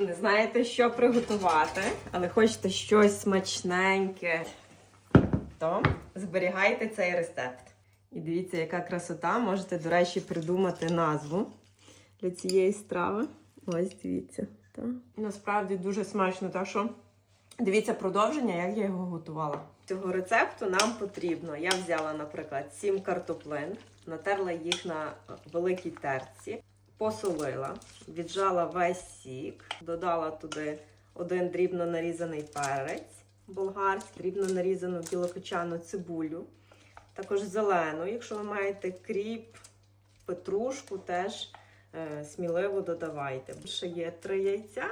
Не знаєте, що приготувати, але хочете щось смачненьке, то зберігайте цей рецепт. І дивіться, яка красота. Можете, до речі, придумати назву для цієї страви. Ось дивіться. Так. Насправді дуже смачно, так що дивіться продовження, як я його готувала. Цього рецепту нам потрібно. Я взяла, наприклад, 7 картоплин, натерла їх на великій терці, посолила, віджала весь сік, додала туди один дрібно нарізаний перець болгарський, дрібно нарізану білокочану цибулю, також зелену. Якщо ви маєте кріп, петрушку, теж е, сміливо додавайте. Ще є 3 яйця,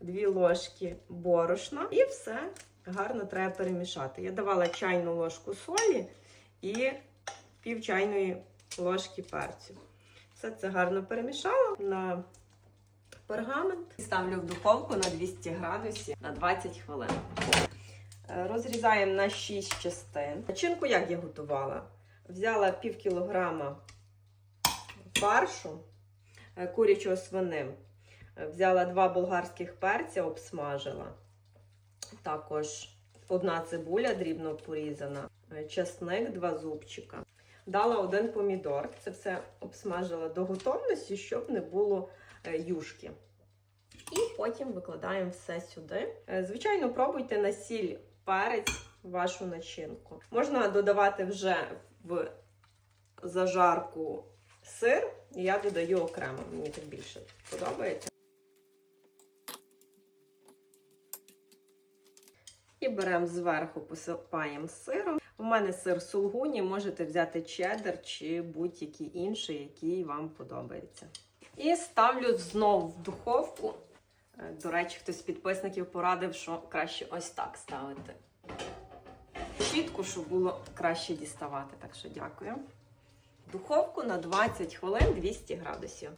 2 ложки борошна і все гарно треба перемішати. Я давала чайну ложку солі і пів чайної ложки перцю. Все це гарно перемішала на пергамент. Ставлю в духовку на 200 градусів на 20 хвилин. Е, Розрізаємо на 6 частин. Начинку як я готувала? Взяла пів кілограма фаршу е, курячого свиним. Е, Взяла два болгарських перця, обсмажила. Також одна цибуля дрібно порізана, часник, два зубчика. Дала один помідор. Це все обсмажила до готовності, щоб не було е, юшки. І потім викладаємо все сюди. Е, Звичайно, пробуйте на сіль перець вашу начинку. Можна додавати вже в зажарку сир, я додаю окремо. Мені так більше подобається. І беремо зверху, посипаємо сиром. У мене сир сулгуні, можете взяти чеддер чи будь-який інший, який вам подобається. І ставлю знову в духовку. Е, До речі, хтось з підписників порадив, що краще ось так ставити. Щітку, щоб було краще діставати. Так що дякую. Духовку на 20 хвилин 200 градусів.